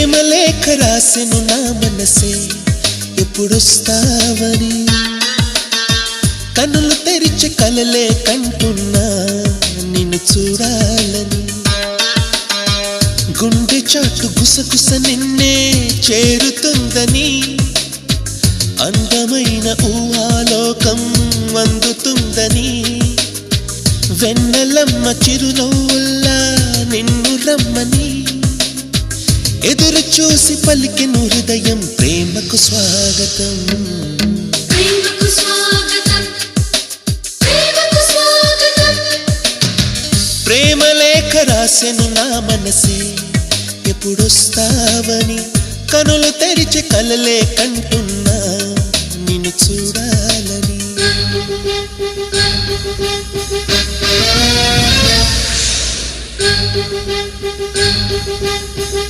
ప్రేమ లేఖ రాసెను నా మనసే ఎప్పుడొస్తావని? కనులు తెరిచి కలలే కంటున్నా నిన్ను చూడాలని. గుండె చాటు గుసగుస నిన్నే చేరుతుందని. అందమైన ఊహాలోకం అందుతుందని. వెన్నెలమ్మ చిరునవ్వుల్లా ఎదురు చూసి పలికిన హృదయం ప్రేమకు స్వాగతం. ప్రేమ లేఖ రాసెను నా మనసే. ఎప్పుడొస్తావని కనులు తెరిచి కలలే కంటున్నా. నిన్ను చూడాలని.